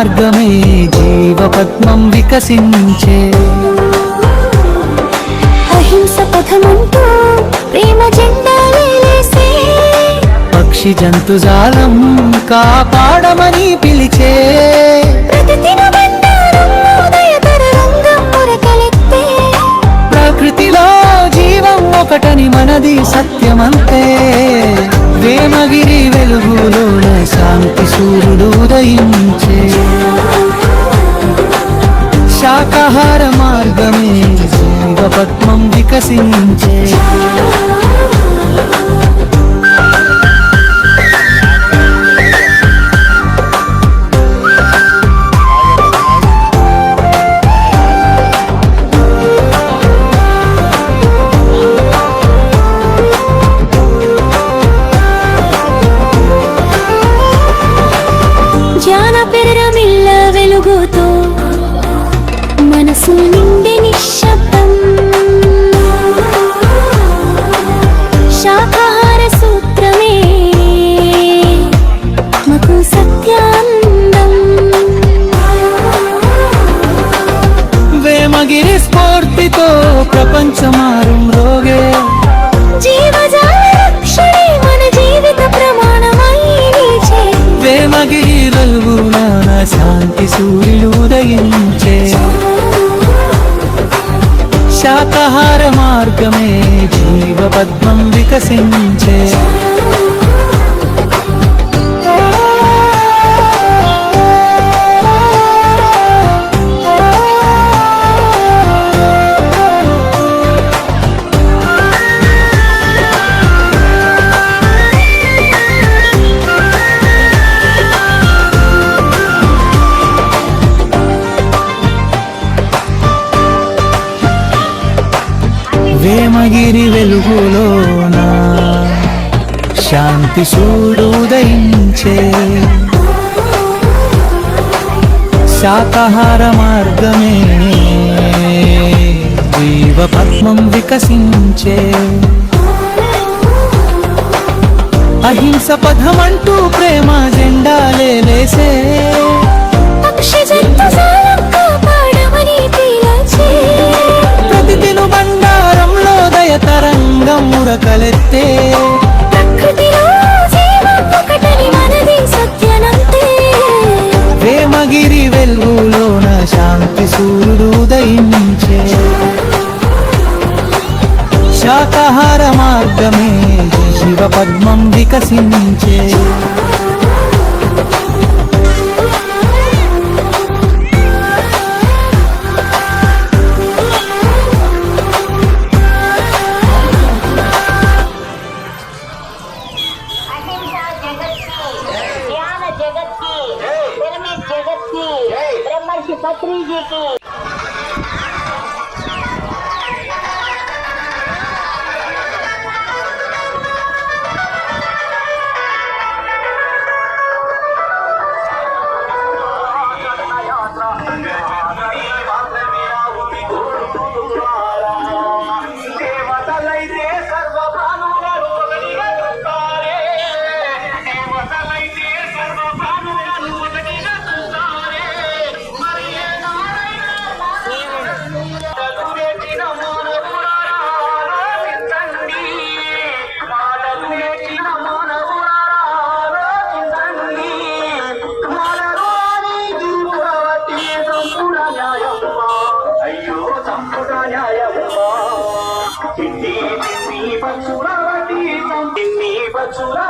మార్గమే జీవపద్మం వికసించే. అహింస పథమంటూ ప్రేమ పక్షి జంతుజాలం కాపాడమని పిలిచే. ప్రకృతిలో జీవం ఒకటని మనది సత్యమంతే. వేమగిరి వెలుగులోన సత్యాందం వేమగిరి స్ఫూర్తితో ప్రపంచమారం రోగే. వేమగిరి శాంతి సూర్యుడు ఉదయించే. శాకాహార మార్గమే జీవపద్మం వికసించే. గిరి వెలుగులోన శాంతి సూడు ఉదయించే శాకాహార మార్గమే జీవపద్మం వికసించే. అహింస పథమంటూ ప్రేమ జెండాలే లేసే. que tá triste. Let's go.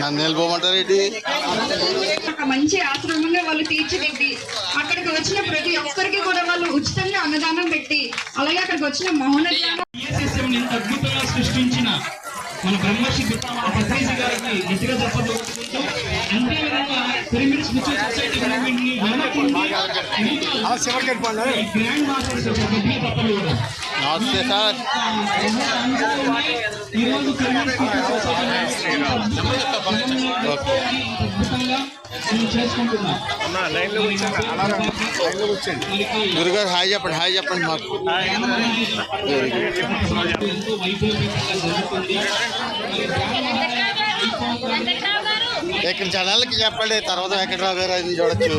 నన్ను ఒక మంచి ఆశ్రమంగా వాళ్ళు తీర్చిదిద్ది. అక్కడికి వచ్చిన ప్రతి ఒక్కరికి కూడా వాళ్ళు ఉచితంగా అన్నదానం పెట్టి అలాగే అక్కడికి వచ్చిన ఇంత అద్భుతంగా సృష్టించిన మన బ్రహ్మర్షి పితామహ పత్రిజీ గారికి గట్టిగా చెప్పదు అంతే విధంగా పిరమిడ్ స్పిరిచువల్ సొసైటీ మూవ్మెంట్ ని వెనకుండి ఈ గ్రాండ్ మాస్టర్స్ యొక్క గట్టిగా చెప్పలు కూడా. నమస్తే సార్ ఈ రోజు పిరమిడ్ స్పిరిచువల్ సొసైటీ అద్భుతంగా మేము చేసుకుంటున్నాం మనకి గురుగారు హాయ్ చెప్పండి హాయ్ చెప్పండి మాకు ఎంతో వైభవపేతంగా జరుగుతుంది మరి ఇక్కడ జనాలకి చెప్పండి తర్వాత వెంకట్రావు గారు అది చూడొచ్చు.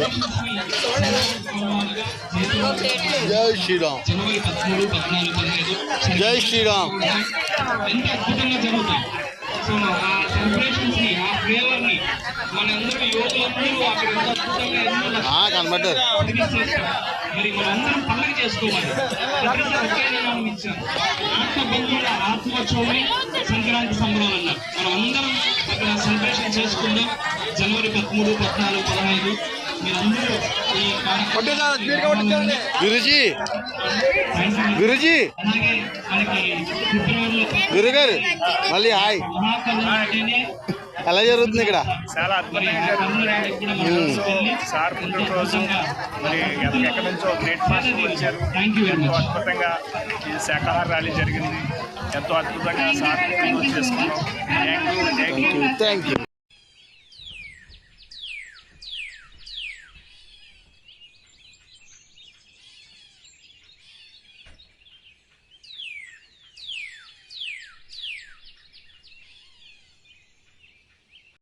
జై శ్రీరామ్. జై శ్రీరామ్. సో ఆ సెలబ్రేషన్స్ని ఆ ఫ్లేవర్ని మనందరూ యువకులందరూ అక్కడ ఎంత అద్భుతంగా కనబడ్డారు. మరి మనందరం పండుగ చేసుకోవాలి ఒకే నియమం ఇచ్చారు ఆత్మ బంధువుల ఆత్మోత్సవమే సంక్రాంతి సంబరం అన్నారు. మనం అందరం చేసుకుందాం. జనవరి పదమూడు పద్నాలుగు పదహైదు. మీరందరూ ఈ కార్యక్రమం గురుజీ. గురుజీ. అలాగే మనకి ఫిబ్రవరిలో గురుగారు మళ్ళీ హాయ్. ఎలా జరుగుతుంది ఇక్కడ? చాలా అద్భుతంగా సార్ పుట్టినరోజు మరి ఎక్క- ఎక్కడి నుంచో గ్రేట్ మాస్టర్ వచ్చారు. ఎంతో మచ్ అద్భుతంగా ఈ శాఖాహార ర్యాలీ జరిగింది. ఎంతో అద్భుతంగా సార్ చేసుకున్నాం యూ థ్యాంక్ యూ